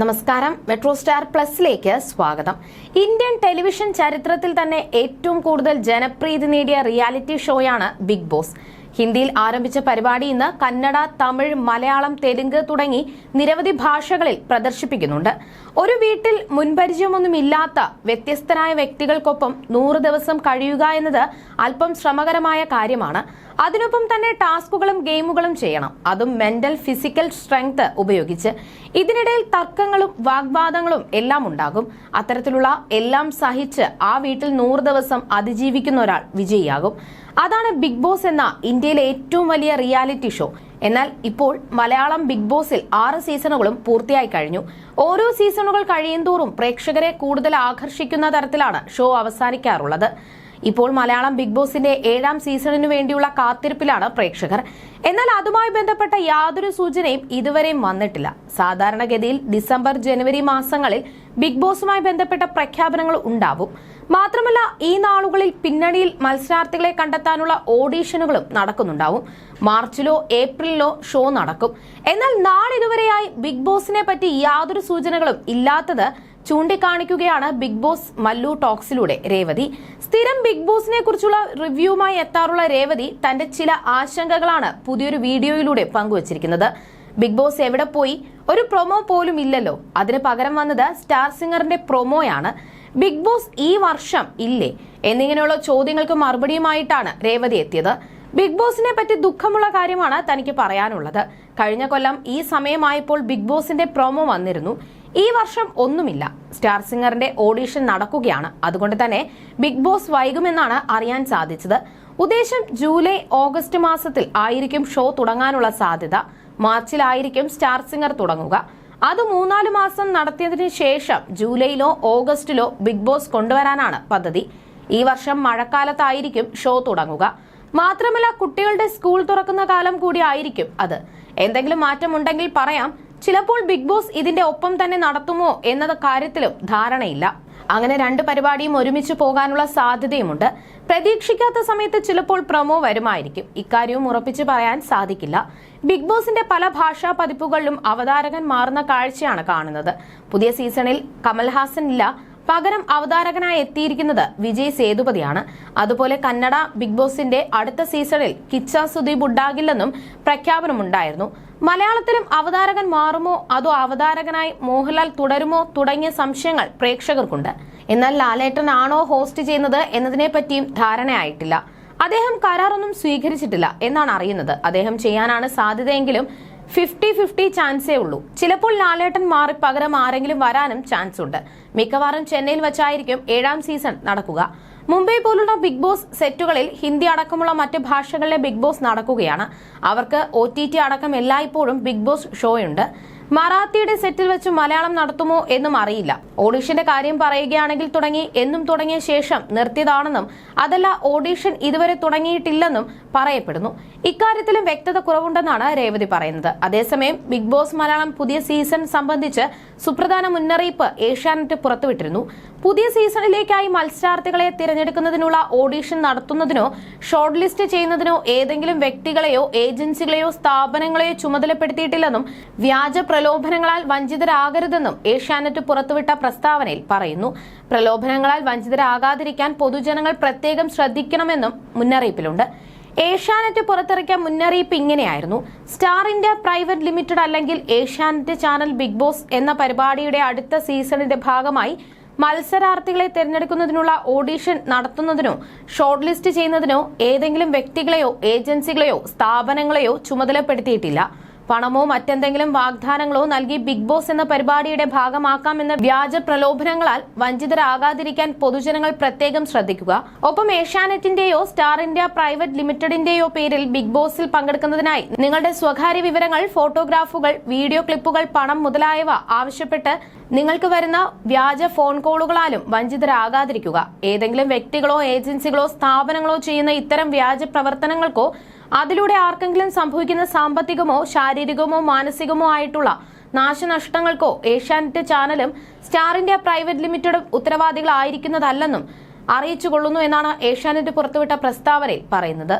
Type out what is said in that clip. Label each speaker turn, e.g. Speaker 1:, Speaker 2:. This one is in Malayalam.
Speaker 1: നമസ്കാരം. മെട്രോ സ്റ്റാർ പ്ലസിലേക്ക് സ്വാഗതം. ഇന്ത്യൻ ടെലിവിഷൻ ചരിത്രത്തിൽ തന്നെ ഏറ്റവും കൂടുതൽ ജനപ്രീതി നേടിയ റിയാലിറ്റി ഷോയാണ് ബിഗ് ബോസ്. ഹിന്ദിയിൽ ആരംഭിച്ച പരിപാടി ഇന്ന് കന്നഡ തമിഴ് മലയാളം തെലുങ്ക് തുടങ്ങി നിരവധി ഭാഷകളിൽ പ്രദർശിപ്പിക്കുന്നുണ്ട്. ഒരു വീട്ടിൽ മുൻപരിചയമൊന്നുമില്ലാത്ത വ്യത്യസ്തരായ വ്യക്തികൾക്കൊപ്പം നൂറ് ദിവസം കഴിയുക എന്നത് അല്പം ശ്രമകരമായ കാര്യമാണ്. അതിനൊപ്പം തന്നെ ടാസ്കുകളും ഗെയിമുകളും ചെയ്യണം. അതും മെന്റൽ ഫിസിക്കൽ സ്ട്രെങ്ത് ഉപയോഗിച്ച്. ഇതിനിടയിൽ തർക്കങ്ങളും വാഗ്വാദങ്ങളും എല്ലാം ഉണ്ടാകും. അത്തരത്തിലുള്ള എല്ലാം സഹിച്ച് ആ വീട്ടിൽ നൂറ് ദിവസം അതിജീവിക്കുന്ന ഒരാൾ വിജയിയാകും. അതാണ് ബിഗ് ബോസ് എന്ന ഇന്ത്യയിലെ ഏറ്റവും വലിയ റിയാലിറ്റി ഷോ. എന്നാൽ ഇപ്പോൾ മലയാളം ബിഗ് ബോസിൽ ആറ് സീസണുകളും പൂർത്തിയായി കഴിഞ്ഞു. ഓരോ സീസണുകൾ കഴിയുന്തോറും പ്രേക്ഷകരെ കൂടുതൽ ആകർഷിക്കുന്ന തരത്തിലാണ് ഷോ അവസാനിക്കാറുള്ളത്. ഇപ്പോൾ മലയാളം ബിഗ് ബോസിന്റെ ഏഴാം സീസണിനു വേണ്ടിയുള്ള കാത്തിരിപ്പിലാണ് പ്രേക്ഷകർ. എന്നാൽ അതുമായി ബന്ധപ്പെട്ട യാതൊരു സൂചനയും ഇതുവരെയും വന്നിട്ടില്ല. സാധാരണഗതിയിൽ ഡിസംബർ ജനുവരി മാസങ്ങളിൽ ബിഗ് ബോസുമായി ബന്ധപ്പെട്ട പ്രഖ്യാപനങ്ങൾ ഉണ്ടാവും. മാത്രമല്ല ഈ നാളുകളിൽ പിന്നണിയിൽ മത്സരാർത്ഥികളെ കണ്ടെത്താനുള്ള ഓഡീഷനുകളും നടക്കുന്നുണ്ടാവും. മാർച്ചിലോ ഏപ്രിലിലോ ഷോ നടക്കും. എന്നാൽ നാളിതുവരെയായി ബിഗ് ബോസിനെ പറ്റി യാതൊരു സൂചനകളും ഇല്ലാത്തത് ചൂണ്ടിക്കാണിക്കുകയാണ് ബിഗ് ബോസ് മല്ലു ടോക്സിലൂടെ രേവതി. സ്ഥിരം ബിഗ് ബോസിനെ കുറിച്ചുള്ള റിവ്യൂവുമായി എത്താറുള്ള രേവതി തന്റെ ചില ആശങ്കകളാണ് പുതിയൊരു വീഡിയോയിലൂടെ പങ്കുവച്ചിരിക്കുന്നത്. ബിഗ് ബോസ് എവിടെ പോയി? ഒരു പ്രൊമോ പോലും ഇല്ലല്ലോ. അതിന് പകരം വന്നത് സ്റ്റാർ സിംഗറിന്റെ പ്രൊമോയാണ്. ബിഗ് ബോസ് ഈ വർഷം ഇല്ലേ? എന്നിങ്ങനെയുള്ള ചോദ്യങ്ങൾക്ക് മറുപടിയുമായിട്ടാണ് രേവതി എത്തിയത്. ബിഗ് ബോസിനെ പറ്റി ദുഃഖമുള്ള കാര്യമാണ് തനിക്ക് പറയാനുള്ളത്. കഴിഞ്ഞ കൊല്ലം ഈ സമയമായപ്പോൾ ബിഗ് ബോസിന്റെ പ്രൊമോ വന്നിരുന്നു. ഈ വർഷം ഒന്നുമില്ല. സ്റ്റാർ സിംഗറിന്റെ ഓഡീഷൻ നടക്കുകയാണ്. അതുകൊണ്ട് തന്നെ ബിഗ് ബോസ് വൈകുമെന്നാണ് അറിയാൻ സാധിച്ചത്. ഉദ്ദേശം ജൂലൈ ഓഗസ്റ്റ് മാസത്തിൽ ആയിരിക്കും ഷോ തുടങ്ങാനുള്ള സാധ്യത. മാർച്ചിലായിരിക്കും സ്റ്റാർ സിംഗർ തുടങ്ങുക. അത് മൂന്നാൽ മാസം നടത്തിയതിനു ശേഷം ജൂലൈയിലോ ഓഗസ്റ്റിലോ ബിഗ് ബോസ് കൊണ്ടുവരാനാണ് പദ്ധതി. ഈ വർഷം മഴക്കാലത്തായിരിക്കും ഷോ തുടങ്ങുക. മാത്രമല്ല കുട്ടികളുടെ സ്കൂൾ തുറക്കുന്ന കാലം കൂടി ആയിരിക്കും അത്. എന്തെങ്കിലും മാറ്റമുണ്ടെങ്കിൽ പറയാം. ചിലപ്പോൾ ബിഗ് ബോസ് ഇതിന്റെ ഒപ്പം തന്നെ നടത്തുമോ എന്നത് കാര്യത്തിലും ധാരണയില്ല. അങ്ങനെ രണ്ട് പരിപാടിയും ഒരുമിച്ച് പോകാനുള്ള സാധ്യതയുമുണ്ട്. പ്രതീക്ഷിക്കാത്ത സമയത്ത് ചിലപ്പോൾ പ്രൊമോ വരുമായിരിക്കും. ഇക്കാര്യവും ഉറപ്പിച്ചു പറയാൻ സാധിക്കില്ല. ബിഗ് ബോസിന്റെ പല ഭാഷാ പതിപ്പുകളിലും അവതാരകൻ മാറുന്ന കാഴ്ചയാണ് കാണുന്നത്. പുതിയ സീസണിൽ കമൽഹാസൻ ഇല്ല പകരം അവതാരകനായി എത്തിയിരിക്കുന്നത് വിജയ് സേതുപതിയാണ്. അതുപോലെ കന്നഡ ബിഗ് ബോസിന്റെ അടുത്ത സീസണിൽ കിച്ച സുദീപ് ഉണ്ടാകില്ലെന്നും പ്രഖ്യാപനമുണ്ടായിരുന്നു. മലയാളത്തിലും അവതാരകൻ മാറുമോ? അതോ അവതാരകനായി മോഹൻലാൽ തുടരുമോ? തുടങ്ങിയ സംശയങ്ങൾ പ്രേക്ഷകർക്കുണ്ട്. എന്നാൽ ലാലേട്ടൻ ആണോ ഹോസ്റ്റ് ചെയ്യുന്നത് എന്നതിനെ പറ്റിയും ധാരണയായിട്ടില്ല. അദ്ദേഹം കരാറൊന്നും സ്വീകരിച്ചിട്ടില്ല എന്നാണ് അറിയുന്നത്. അദ്ദേഹം ചെയ്യാനാണ് സാധ്യതയെങ്കിലും ഫിഫ്റ്റി ഫിഫ്റ്റി ചാൻസേ ഉള്ളൂ. ചിലപ്പോൾ ലാലേട്ടൻ മാറി പകരം ആരെങ്കിലും വരാനും ചാൻസ് ഉണ്ട്. മിക്കവാറും ചെന്നൈയിൽ വെച്ചായിരിക്കും ഏഴാം സീസൺ നടക്കുക. മുംബൈ പോലുള്ള ബിഗ് ബോസ് സെറ്റുകളിൽ ഹിന്ദി അടക്കമുള്ള മറ്റ് ഭാഷകളിലെ ബിഗ് ബോസ് നടക്കുകയാണ്. അവർക്ക് ഒ ടി ടി അടക്കം എല്ലായ്പ്പോഴും ബിഗ് ബോസ് ഷോയുണ്ട്. മറാത്തിയുടെ സെറ്റിൽ വെച്ച് മലയാളം നടത്തുമോ എന്നും അറിയില്ല. ഓഡീഷന്റെ കാര്യം പറയുകയാണെങ്കിൽ തുടങ്ങി എന്നും തുടങ്ങിയ ശേഷം നിർത്തിയതാണെന്നും അതല്ല ഓഡീഷൻ ഇതുവരെ തുടങ്ങിയിട്ടില്ലെന്നും പറയപ്പെടുന്നു. ഇക്കാര്യത്തിലും വ്യക്തത കുറവുണ്ടെന്നാണ് രേവതി പറയുന്നത്. അതേസമയം ബിഗ് ബോസ് മലയാളം പുതിയ സീസൺ സംബന്ധിച്ച് സുപ്രധാന മുന്നറിയിപ്പ് ഏഷ്യാനെറ്റ് പുറത്തുവിട്ടിരുന്നു. പുതിയ സീസണിലേക്കായി മത്സരാർത്ഥികളെ തിരഞ്ഞെടുക്കുന്നതിനുള്ള ഓഡീഷൻ നടത്തുന്നതിനോ ഷോർട്ട് ലിസ്റ്റ് ചെയ്യുന്നതിനോ ഏതെങ്കിലും വ്യക്തികളെയോ ഏജൻസികളെയോ സ്ഥാപനങ്ങളെയോ ചുമതലപ്പെടുത്തിയിട്ടില്ലെന്നും വ്യാജ പ്രലോഭനങ്ങളാൽ വഞ്ചിതരാകരുതെന്നും ഏഷ്യാനെറ്റ് പുറത്തുവിട്ട പ്രസ്താവനയിൽ പറയുന്നു. പ്രലോഭനങ്ങളാൽ വഞ്ചിതരാകാതിരിക്കാൻ പൊതുജനങ്ങൾ പ്രത്യേകം ശ്രദ്ധിക്കണമെന്നും മുന്നറിയിപ്പിലുണ്ട്. ഏഷ്യാനെറ്റ് പുറത്തിറക്കിയ മുന്നറിയിപ്പ് ഇങ്ങനെയായിരുന്നു. സ്റ്റാർ ഇന്ത്യ പ്രൈവറ്റ് ലിമിറ്റഡ് അല്ലെങ്കിൽ ഏഷ്യാനെറ്റ് ചാനൽ ബിഗ് ബോസ് എന്ന പരിപാടിയുടെ അടുത്ത സീസണിന്റെ ഭാഗമായി മത്സരാർത്ഥികളെ തിരഞ്ഞെടുക്കുന്നതിനുള്ള ഓഡീഷൻ നടത്തുന്നതിനോ ഷോർട്ട് ലിസ്റ്റ് ചെയ്യുന്നതിനോ ഏതെങ്കിലും വ്യക്തികളെയോ ഏജൻസികളെയോ സ്ഥാപനങ്ങളെയോ ചുമതലപ്പെടുത്തിയിട്ടില്ല. പണമോ മറ്റെന്തെങ്കിലും വാഗ്ദാനങ്ങളോ നൽകി ബിഗ് ബോസ് എന്ന പരിപാടിയുടെ ഭാഗമാക്കാമെന്ന വ്യാജ പ്രലോഭനങ്ങളാൽ വഞ്ചിതരാകാതിരിക്കാൻ പൊതുജനങ്ങൾ പ്രത്യേകം ശ്രദ്ധിക്കുക. ഒപ്പം ഏഷ്യാനെറ്റിന്റെയോ സ്റ്റാർ ഇന്ത്യ പ്രൈവറ്റ് ലിമിറ്റഡിന്റെയോ പേരിൽ ബിഗ് ബോസിൽ പങ്കെടുക്കുന്നതിനായി നിങ്ങളുടെ സ്വകാര്യ വിവരങ്ങൾ ഫോട്ടോഗ്രാഫുകൾ വീഡിയോ ക്ലിപ്പുകൾ പണം മുതലായവ ആവശ്യപ്പെട്ട് നിങ്ങൾക്ക് വരുന്ന വ്യാജ ഫോൺ കോളുകളാലും വഞ്ചിതരാകാതിരിക്കുക. ഏതെങ്കിലും വ്യക്തികളോ ഏജൻസികളോ സ്ഥാപനങ്ങളോ ചെയ്യുന്ന ഇത്തരം വ്യാജ പ്രവർത്തനങ്ങൾക്കോ അതിലൂടെ ആർക്കെങ്കിലും സംഭവിക്കുന്ന സാമ്പത്തികമോ ശാരീരികമോ മാനസികമോ ആയിട്ടുള്ള നാശനഷ്ടങ്ങൾക്കോ ഏഷ്യാനെറ്റ് ചാനലും സ്റ്റാർ ഇന്ത്യ പ്രൈവറ്റ് ലിമിറ്റഡും ഉത്തരവാദികളായിരിക്കുന്നതല്ലെന്നും അറിയിച്ചുകൊള്ളുന്നു എന്നാണ് ഏഷ്യാനെറ്റ് പുറത്തുവിട്ട പ്രസ്താവനയിൽ പറയുന്നത്.